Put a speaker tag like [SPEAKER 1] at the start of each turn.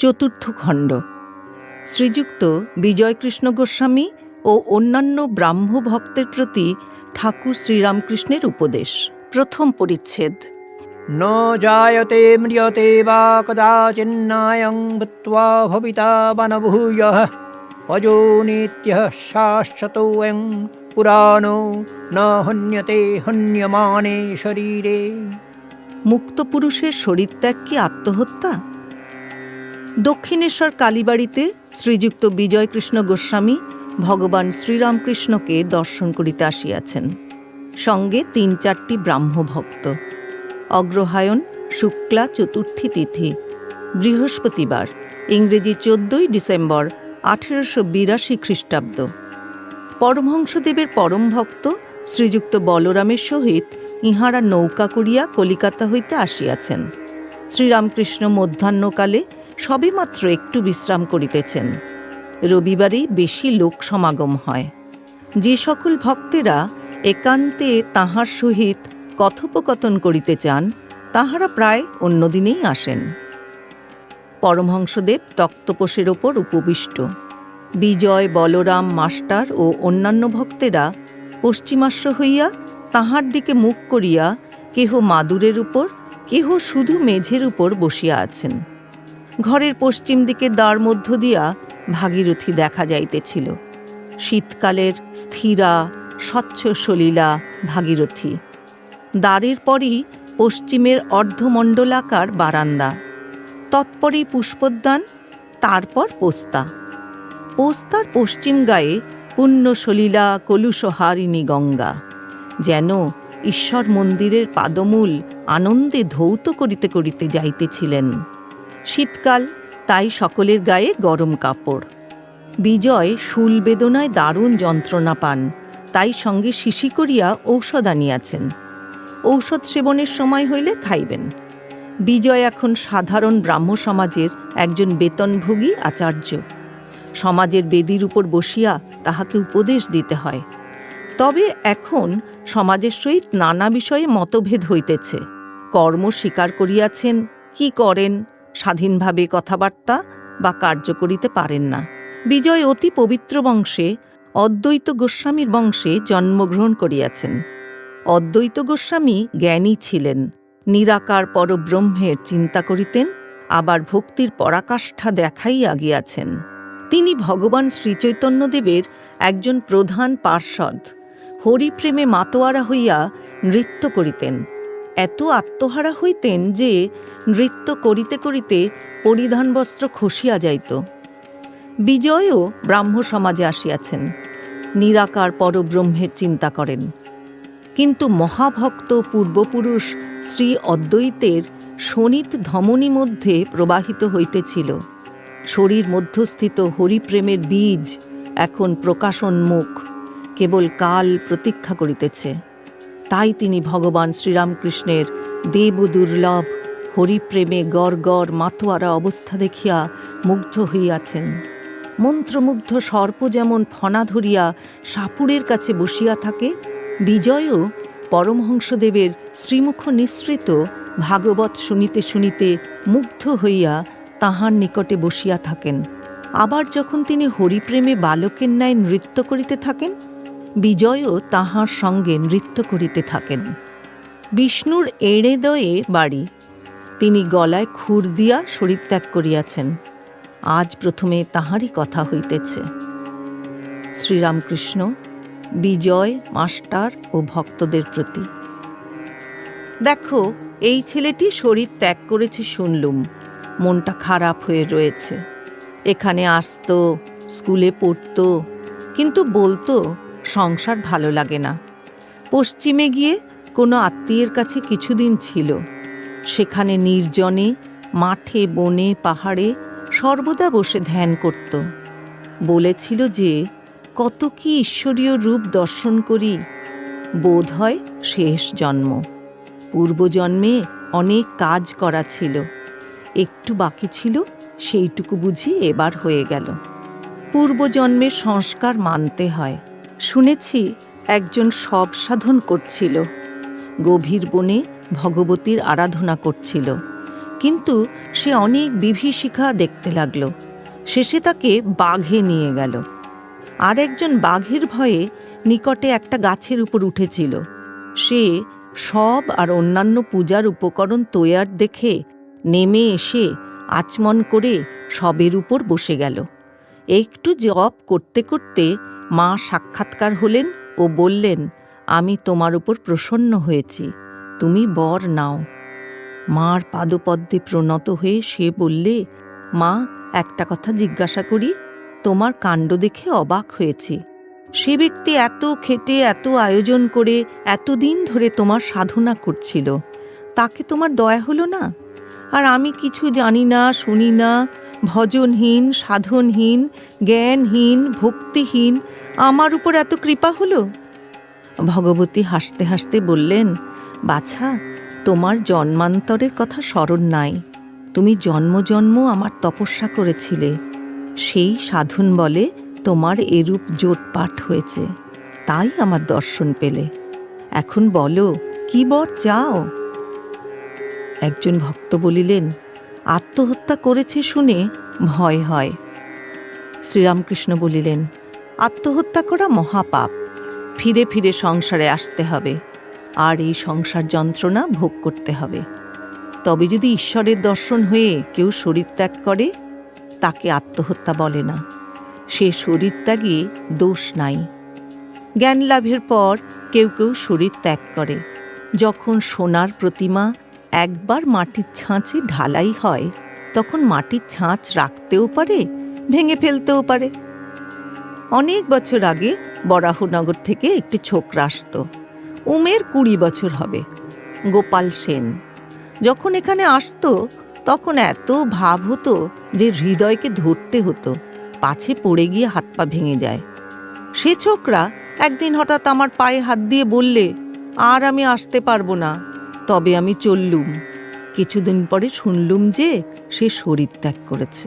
[SPEAKER 1] চতুর্থ খণ্ড। শ্রীযুক্ত বিজয়কৃষ্ণ গোস্বামী ও অন্যান্য ব্রাহ্ম ভক্তের প্রতি ঠাকুর শ্রীরামকৃষ্ণের উপদেশ। প্রথম পরিচ্ছেদ।
[SPEAKER 2] ন জায়তে ম্রিয়তে বা কদাচিন্নায়ং ভূত্বা ভবিতা বনভূয় অজো নিত্য শাশ্বতং পুরাণো ন হন্যতে হন্যমানে শরীরে।
[SPEAKER 1] মুক্ত পুরুষের শরীরত্যাগ কি আত্মহত্যা? দক্ষিণেশ্বর কালীবাড়িতে শ্রীযুক্ত বিজয়কৃষ্ণ গোস্বামী ভগবান শ্রীরামকৃষ্ণকে দর্শন করিতে আসিয়াছেন। সঙ্গে তিন চারটি ব্রাহ্ম ভক্ত অগ্রহায়ণ, শুক্লা চতুর্থী তিথি, বৃহস্পতিবার, ইংরেজি চোদ্দই ডিসেম্বর, আঠেরোশো বিরাশি খ্রিস্টাব্দ। পরমহংসদেবের পরম ভক্ত শ্রীযুক্ত বলরামের সহিত ইহারা নৌকা করিয়া কলিকাতা হইতে আসিয়াছেন। শ্রীরামকৃষ্ণ মধ্যাহ্নকালে সবেমাত্র একটু বিশ্রাম করিতেছেন। রবিবারেই বেশি লোক সমাগম হয়। যে সকল ভক্তেরা একান্তে তাহার সহিত কথোপকথন করিতে চান, তাহারা প্রায় অন্যদিনেই আসেন। পরমহংসদেব তক্তপোষের ওপর উপবিষ্ট। বিজয়, বলরাম, মাস্টার ও অন্যান্য ভক্তেরা পশ্চিমাশ্র হইয়া তাহার দিকে মুখ করিয়া কেহ মাদুরের উপর, কেহ শুধু মেঝের উপর বসিয়া আছেন। ঘরের পশ্চিম দিকে দ্বার মধ্য দিয়া ভাগীরথী দেখা যাইতেছিল। শীতকালের স্থিরা স্বচ্ছ সলীলা ভাগীরথী। দ্বারের পরই পশ্চিমের অর্ধমণ্ডলাকার বারান্দা। তৎপরেই পুষ্পোদ্যান, তারপর পোস্তা। পোস্তার পশ্চিম গায়ে পুণ্য সলীলা কলুষহারিণী গঙ্গা, যেন ঈশ্বর মন্দিরের পাদমূল আনন্দে ধৌত করিতে করিতে যাইতেছিলেন। শীতকাল, তাই সকলের গায়ে গরম কাপড়। বিজয় শুল বেদনায় দারুণ যন্ত্রণা পান, তাই সঙ্গে শিশি করিয়া ঔষধ আনিয়াছেন। ঔষধ সেবনের সময় হইলে খাইবেন। বিজয় এখন সাধারণ ব্রাহ্ম সমাজের একজন বেতনভোগী আচার্য। সমাজের বেদির উপর বসিয়া তাহাকে উপদেশ দিতে হয়। তবে এখন সমাজের সহিত নানা বিষয়ে মতভেদ হইতেছে। কর্ম স্বীকার করিয়াছেন, কি করেন স্বাধীনভাবে কথাবার্তা বা কার্য করিতে পারেন না। বিজয় অতি পবিত্র বংশে অদ্বৈত গোস্বামীর বংশে জন্মগ্রহণ করিয়াছেন। অদ্বৈত গোস্বামী জ্ঞানী ছিলেন, নিরাকার পরব্রহ্মের চিন্তা করিতেন, আবার ভক্তির পরাকাষ্ঠা দেখাইয়া গিয়াছেন। তিনি ভগবান শ্রীচৈতন্যদেবের একজন প্রধান পার্ষদ। হরিপ্রেমে মাতোয়ারা হইয়া নৃত্য করিতেন। এত আত্মহারা হইতেন যে নৃত্য করিতে করিতে পরিধান বস্ত্র খসিয়া যাইত। বিজয়ও ব্রাহ্ম সমাজে আসিয়াছেন। নিরাকার পরব্রহ্মের চিন্তা করেন। কিন্তু মহাভক্ত পূর্বপুরুষ শ্রী অদ্বৈতের শোণিত ধমনী মধ্যে প্রবাহিত হইতেছিল। শরীর মধ্যস্থিত হরিপ্রেমের বীজ এখন প্রকাশন মুখ, কেবল কাল প্রতীক্ষা করিতেছে। তাই তিনি ভগবান শ্রীরামকৃষ্ণের দেব দুর্লভ, হরিপ্রেমে গড় গড় মাতোয়ারা অবস্থা দেখিয়া মুগ্ধ হইয়াছেন। মন্ত্রমুগ্ধ সর্প যেমন ফনা ধরিয়া সাপুরের কাছে বসিয়া থাকে, বিজয়ও পরমহংসদেবের শ্রীমুখ নিঃসৃত ভাগবত শুনিতে শুনিতে মুগ্ধ হইয়া তাহার নিকটে বসিয়া থাকেন। আবার যখন তিনি হরিপ্রেমে বালকের ন্যায় নৃত্য করিতে থাকেন বিজয়ও তাহার সঙ্গে নৃত্য করিতে থাকেন। বিষ্ণুর এড়েদয়ে বাড়ি। তিনি গলায় খুর দিয়া শরীরত্যাগ করিয়াছেন। আজ প্রথমে তাহারই কথা হইতেছে। শ্রীরামকৃষ্ণ, বিজয়, মাস্টার ও ভক্তদের প্রতি। দেখো, এই ছেলেটি শরীর ত্যাগ করেছে শুনলুম। মনটা খারাপ হয়ে রয়েছে। এখানে আসতো, স্কুলে পড়তো, কিন্তু বলতো সংসার ভালো লাগে না। পশ্চিমে গিয়ে কোনো আত্মীয়ের কাছে কিছুদিন ছিল। সেখানে নির্জনে, মাঠে, বনে, পাহাড়ে সর্বদা বসে ধ্যান করত। বলেছিল যে, কত কি ঈশ্বরীয় রূপ দর্শন করি, বোধ হয় শেষ জন্ম। পূর্বজন্মে অনেক কাজ করা ছিল। একটু বাকি ছিল, সেইটুকু বুঝি এবার হয়ে গেল। পূর্বজন্মের সংস্কার মানতে হয়। শুনেছি একজন সব সাধন করছিল। গভীর বনে ভগবতীর আরাধনা করছিল। কিন্তু সে অনেক বিভীষিকা দেখতে লাগল। শেষে তাকে বাঘে নিয়ে গেল। আর একজন বাঘের ভয়ে নিকটে একটা গাছের উপর উঠেছিল। সে সব আর অন্যান্য পূজার উপকরণ তৈয়ার দেখে নেমে এসে আচমন করে সবের উপর বসে গেল। একটু জপ করতে করতে মা সাক্ষাৎকার হলেন ও বললেন, আমি তোমার উপর প্রসন্ন হয়েছি, তুমি বর নাও। মার পাদপদ্মে প্রণত হয়ে সে বললে, মা, একটা কথা জিজ্ঞাসা করি, তোমার কাণ্ড দেখে অবাক হয়েছি। সে ব্যক্তি এত খেটে, এত আয়োজন করে, এতদিন ধরে তোমার সাধনা করছিল, তাকে তোমার দয়া হলো না? আর আমি কিছু জানি না, শুনি না ভজনহীন, সাধনহীন, জ্ঞানহীন, ভক্তিহীন, আমার উপর এত কৃপা হলো? ভগবতী হাসতে হাসতে বললেন, বাছা, তোমার জন্মান্তরের কথা স্মরণ নাই। তুমি জন্ম জন্ম আমার তপস্যা করেছিলে। সেই সাধন বলে তোমার এরূপ জোটপাট হয়েছে। তাই আমার দর্শন পেলে। এখন বলো, কি বর চাও? একজন ভক্ত বলিলেন আত্মহত্যা করেছে শুনে ভয় হয়। শ্রীরামকৃষ্ণ বলিলেন, আত্মহত্যা করা মহাপাপ। ফিরে ফিরে সংসারে আসতে হবে। আর এই সংসার যন্ত্রণা ভোগ করতে হবে। তবে যদি ঈশ্বরের দর্শন হয়ে কেউ শরীর ত্যাগ করে, তাকে আত্মহত্যা বলে না। সে শরীর ত্যাগে দোষ নাই। জ্ঞান লাভের পর কেউ কেউ শরীর ত্যাগ করে। যখন সোনার প্রতিমা একবার মাটির ছাঁচে ঢালাই হয়, তখন মাটির ছাঁচ রাখতেও পারে, ভেঙে ফেলতেও পারে। অনেক বছর আগে বরাহনগর থেকে একটি ছোকরা আসতো। উমের কুড়ি বছর হবে, গোপাল সেন। যখন এখানে আসতো, তখন এত ভাব হতো যে হৃদয়কে ধরতে হতো, পাছে পড়ে গিয়ে হাত পা ভেঙে যায়। সে ছোকরা একদিন হঠাৎ আমার পায়ে হাত দিয়ে বললে, আর আমি আসতে পারব না। তবে আমি চললুম। কিছুদিন পরে শুনলুম যে সে শরীর ত্যাগ করেছে।